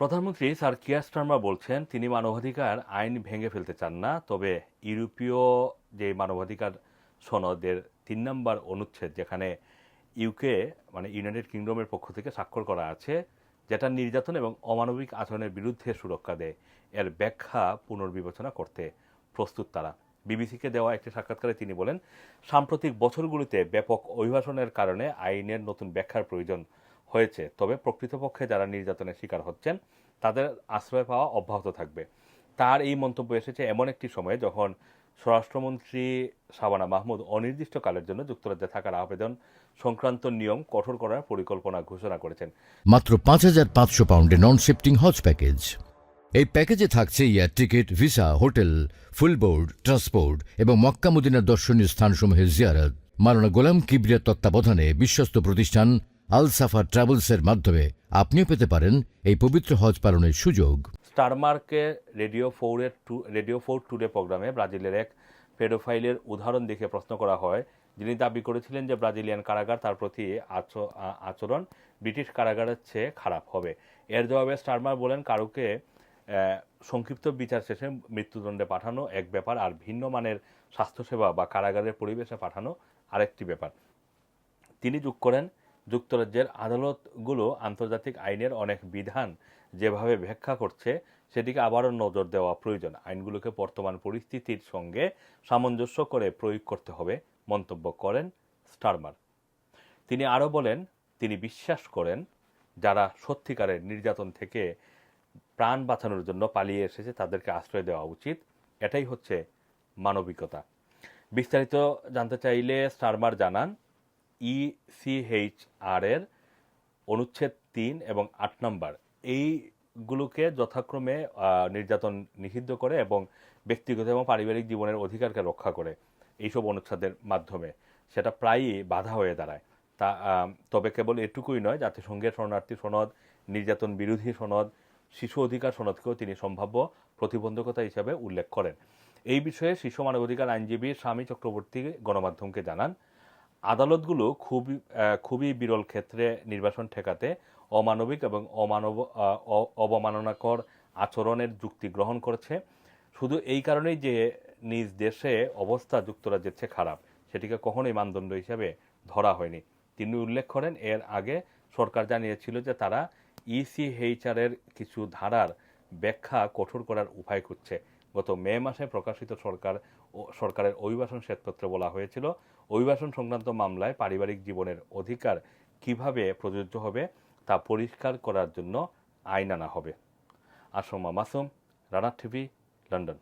প্রধানমন্ত্রী sir Keir Starmer বলছেন, তিনি মানবাধিকার আইন ভেঙে ফেলতে চান না, তবে ইউরোপীয় যে মানবাধিকার সনদের তিন নম্বর অনুচ্ছেদ, যেখানে ইউকে মানে ইউনাইটেড কিংডমের পক্ষ থেকে স্বাক্ষর করা আছে, যেটা নির্যাতন এবং অমানবিক আচরণের বিরুদ্ধে সুরক্ষা দেয়, এর ব্যাখ্যা পুনর্বিবেচনা করতে প্রস্তুত তারা। বিবিসিকে দেওয়া একটি সাক্ষাৎকারে তিনি বলেন, সাম্প্রতিক বছরগুলিতে ব্যাপক অভিবাসনের কারণে আইনের নতুন ব্যাখ্যার প্রয়োজন হয়েছে। তবে প্রকৃতপক্ষে যারা নির্যাতনের শিকার হচ্ছেন, তাদের আশ্রয় পাওয়া অব্যাহত থাকবে। তার এই মন্তব্য এসেছে এমন একটি সময়ে যখন স্বরাষ্ট্রমন্ত্রী শাবানা মাহমুদ অনির্দিষ্টকালের জন্য যুক্তরাজ্যে থাকার আবেদন সংক্রান্ত নিয়ম কঠোর করার পরিকল্পনা ঘোষণা করেছেন। মাত্র পাঁচ হাজার পাঁচশো পাউন্ডে নন শিফটিং হজ প্যাকেজ। এই প্যাকেজে থাকছে air ticket, visa, hotel, full board, transport এবং মক্কা মদিনার দর্শনীয় স্থানসমূহের জিয়ারত। মারানা গোলাম কিবরিয়ার তত্ত্বাবধানে বিশ্বস্ত প্রতিষ্ঠান আল সাফা ট্রাভেলসের মাধ্যমে আপনিও পেতে পারেন এই পবিত্র হজ পালনের সুযোগ। স্টারমার্কে রেডিও ফোরের টু, রেডিও ফোর টুডে প্রোগ্রামে ব্রাজিলের এক পেডোফাইলের উদাহরণ দেখে প্রশ্ন করা হয়, যিনি দাবি করেছিলেন যে ব্রাজিলিয়ান কারাগার তার প্রতি আচ- আচরণ ব্রিটিশ কারাগারের চেয়ে খারাপ হবে। এর জবাবে স্টারমার বলেন, কারুকে সংক্ষিপ্ত বিচার শেষে মৃত্যুদণ্ডে পাঠানো এক ব্যাপার আর ভিন্ন মানের স্বাস্থ্যসেবা বা কারাগারের পরিবেশে পাঠানো আরেকটি ব্যাপার। তিনি যোগ করেন যুক্তরাজ্যের আদালতগুলো আন্তর্জাতিক আইনের অনেক বিধান যেভাবে ব্যাখ্যা করছে, সেদিকে আবারও নজর দেওয়া প্রয়োজন। আইনগুলোকে বর্তমান পরিস্থিতির সঙ্গে সামঞ্জস্য করে প্রয়োগ করতে হবে, মন্তব্য করেন স্টারমার। তিনি আরও বলেন, তিনি বিশ্বাস করেন, যারা সত্যিকারের নির্যাতন থেকে প্রাণ বাঁচানোর জন্য পালিয়ে এসেছে, তাদেরকে আশ্রয় দেওয়া উচিত। এটাই হচ্ছে মানবিকতা। বিস্তারিত জানতে চাইলে স্টারমার জানান E ইসিএইচআর এর অনুচ্ছেদ তিন এবং আট নম্বর। এইগুলোকে যথাক্রমে নির্যাতন নিষিদ্ধ করে এবং ব্যক্তিগত এবং পারিবারিক জীবনের অধিকারকে রক্ষা করে এইসব অনুচ্ছেদের মাধ্যমে। সেটা প্রায়ই বাধা হয়ে দাঁড়ায়। তা তবে কেবল এটুকুই নয়, জাতিসংঘের শরণার্থী সনদ, নির্যাতন বিরোধী সনদ, শিশু অধিকার সনদকেও তিনি সম্ভাব্য প্রতিবন্ধকতা হিসাবে উল্লেখ করেন। এই বিষয়ে শিশু মানবাধিকার আইনজীবী স্বামী চক্রবর্তী গণমাধ্যমকে জানান। আদালতগুলো খুবই খুবই বিরল ক্ষেত্রে নির্বাসন ঠেকাতে অমানবিক এবং অমানব অবমাননাকর আচরণের যুক্তি গ্রহণ করেছে। শুধু এই কারণেই যে নিজ দেশে অবস্থা যুক্তরাজ্যের চেয়ে খারাপ, সেটিকে কখনোই মানদণ্ড হিসেবে ধরা হয়নি। তিনি উল্লেখ করেন, এর আগে সরকার জানিয়েছিল যে তারা ইসিএইচআর এর কিছু ধারার ব্যাখ্যা কঠোর করার উপায় খুঁজছে। গত মে মাসে প্রকাশিত সরকার সরকারের অভিবাসন শ্বেতপত্রে বলা হয়েছিল, অভিবাসন সংক্রান্ত মামলায় পারিবারিক জীবনের অধিকার কীভাবে প্রযোজ্য হবে তা পরিষ্কার করার জন্য আইন আনা হবে। Asma Masum Rana TV, London.